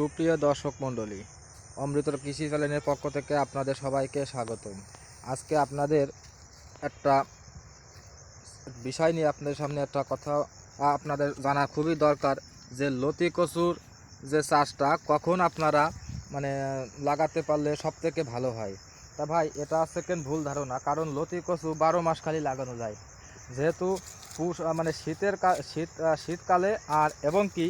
সুপ্রিয় দর্শক মণ্ডলী, অমৃতর কৃষি চ্যানেলের পক্ষ থেকে আপনাদের সবাইকে স্বাগতম। আজকে আপনাদের একটা বিষয় নিয়ে আপনাদের সামনে একটা কথা আপনাদের জানা খুবই দরকার যে লতি কচুর যে চাষটা কখন আপনারা মানে লাগাতে পারলে সব থেকে ভালো হয়। তা ভাই, এটা সেকেন্ড ভুল ধারণা? কারণ লতি কচু বারো মাস খালি লাগানো যায়। যেহেতু পুষ মানে শীতের শীত শীতকালে আর এবং কি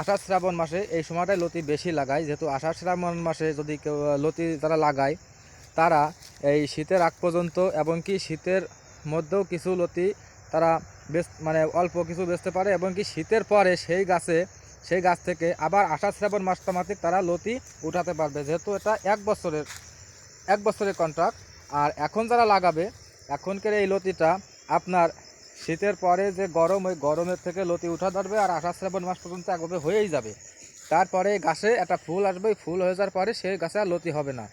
আষাঢ় শ্রাবণ মাসে এই সময়টায় লতি বেশি লাগায়। যেহেতু আষাঢ় শ্রাবণ মাসে যদি কেউ লতি তারা লাগায়, তারা এই শীতের আগ পর্যন্ত এবং কি শীতের মধ্যেও কিছু লতি তারা বেচ মানে অল্প কিছু বেচতে পারে এবং কি শীতের পরে সেই গাছে, সেই গাছ থেকে আবার আষাঢ় শ্রাবণ মাস মাসটামাতিক তারা লতি উঠাতে পারবে। যেহেতু এটা এক বছরের এক বছরের কন্ট্রাক্ট আর এখন যারা লাগাবে, এখনকার এই লতিটা আপনার শীতের পরে যে গরম, ওই গরমের থেকে লতি উঠা ধরবে আর আষাঢ় শ্রাবণ মাস পর্যন্ত একভাবে হয়েই যাবে। তারপরে গাছে একটা ফুল আসবে ফুল হয়ে যাওয়ার পরে সেই গাছে আর লতি হবে না।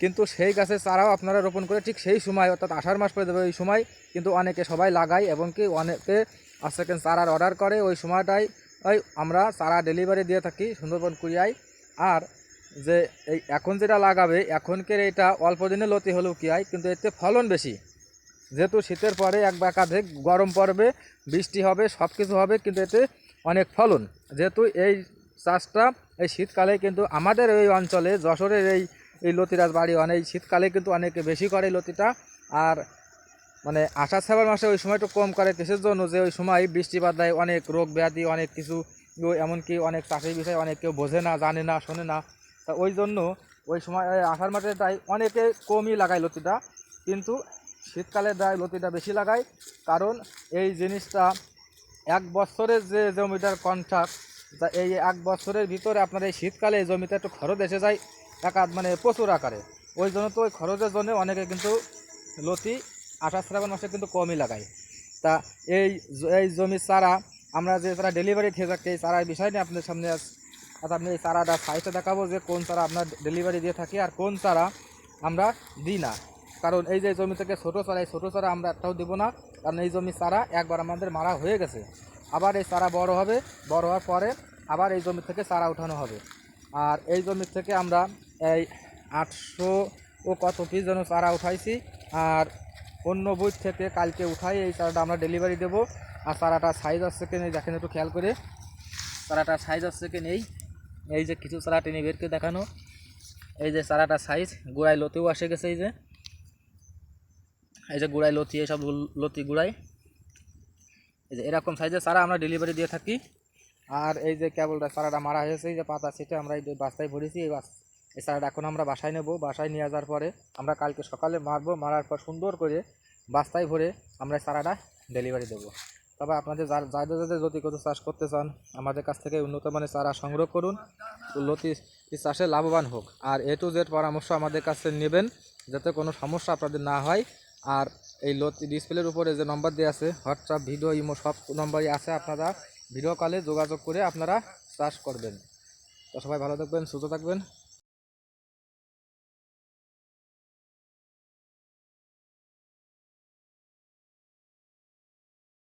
কিন্তু সেই গাছের চারাও আপনারা রোপণ করে ঠিক সেই সময়, অর্থাৎ আষাঢ় মাস পরে দেবে ওই সময়, কিন্তু অনেকে সবাই লাগায় এবং কি অনেকে সেকেন্ড চারার অর্ডার করে ওই সময়টাই, ওই আমরা চারা ডেলিভারি দিয়ে থাকি সুন্দরবন কুরিয়ায় আর যে এই এখন যেটা লাগাবে, এখনকার এটা অল্প দিনে লতি হলেও কি হয়, কিন্তু এতে ফলন বেশি। যেহেতু শীতের পরে এক বা একাধিক গরম পড়বে, বৃষ্টি হবে সব কিছু হবে, কিন্তু এতে অনেক ফলন। যেহেতু এই চাষটা এই শীতকালে কিন্তু আমাদের এই অঞ্চলে, যশোরের এই এই লতিরাজ বাড়ি অনেক শীতকালে কিন্তু অনেকে বেশি করে লতিটা। আর মানে আষাঢ় শ্রাবণ মাসে ওই সময়টা কম করে কিসের জন্য? যে ওই সময় বৃষ্টিপাত দেয়, অনেক রোগ ব্যাধি, অনেক কিছু, এমনকি অনেক চাষের বিষয়ে অনেক কেউ বোঝে না, জানে না, শোনে না। তা ওই জন্য ওই সময়, এই মাসে তাই অনেকে কমই লাগায় লতিটা। কিন্তু শীতকালে দেয়, লতিটা বেশি লাগায়। কারণ এই জিনিসটা এক বছরের যে জমিটার কন্ট্রাক্ট, তা এই এক বছরের ভিতরে আপনার এই শীতকালে এই জমিতে একটু খরচ এসে যায় একাধ মানে প্রচুর আকারে। ওই জন্য তো ওই খরচের জন্য অনেকে কিন্তু লতি আঠাশ শ্রাবণ মাসে কিন্তু কমই লাগায়। তা এই এই জমির চারা, আমরা যে চারা ডেলিভারি খেয়ে থাকি, এই চারার বিষয় নিয়ে আপনাদের সামনে আজ আপনি এই চারাটা সাইজটা দেখাবো যে কোন চারা আপনার ডেলিভারি দিয়ে থাকি আর কোন চারা আমরা দিই না। কারণ এই যে জমি থেকে ছোটো চারা, এই ছোটো চারা আমরা একটাও দিব না। কারণ এই জমি চারা একবার আমাদের মারা হয়ে গেছে। আবার এই চারা বড় হবে, বড় হওয়ার পরে আবার এই জমি থেকে চারা উঠানো হবে। আর এই জমি থেকে আমরা এই আটশো ও কত পিস যেন চারা উঠাইছি। আর অন্য বই থেকে কালকে উঠাই এই চারাটা আমরা ডেলিভারি দেবো। আর চারাটা সাইজ আসছে কি নেই দেখেন একটু খেয়াল করে। চারাটা সাইজ আসছে কি নেই? এই যে কিছু চারা টেনে বের করে দেখানো। এই যে চারাটা সাইজ গোড়ায় লতেও আসে গেছে এই যে। এই যে গোড়ায় লতি এসব লতি গোড়ায় এই যে এরকম সাইজের চারা আমরা ডেলিভারি দিয়ে থাকি। আর এই যে কেবলটা চারাটা মারা হয়েছে, এই যে পাতা সেটা আমরা এই যে বাস্তায় ভরেছি, এই বাস, এই চারাটা এখন আমরা বাসায় নেব। বাসায় নিয়ে যাওয়ার পরে আমরা কালকে সকালে মারবো, মারার পর সুন্দর করে বাস্তায় ভরে আমরা চারাটা ডেলিভারি দেবো। তবে আপনাদের যার, যাদের যাদের লতি কত চাষ করতে চান, আমাদের কাছ থেকে উন্নত মানের চারা সংগ্রহ করুন। লতি চাষে লাভবান হোক। আর এ টু জেড পরামর্শ আমাদের কাছে নেবেন, যাতে কোনো সমস্যা আপনাদের না হয়। আর এই ডিসপ্লের উপরে যে নম্বর দেওয়া আছে হোয়াটসঅ্যাপ ভিডিও ইমো সব নম্বরই আছে। আপনারা ভিডিও কলে যোগাযোগ করে আপনারা চাষ করবেন। তো সবাই ভালো থাকবেন, সুস্থ থাকবেন।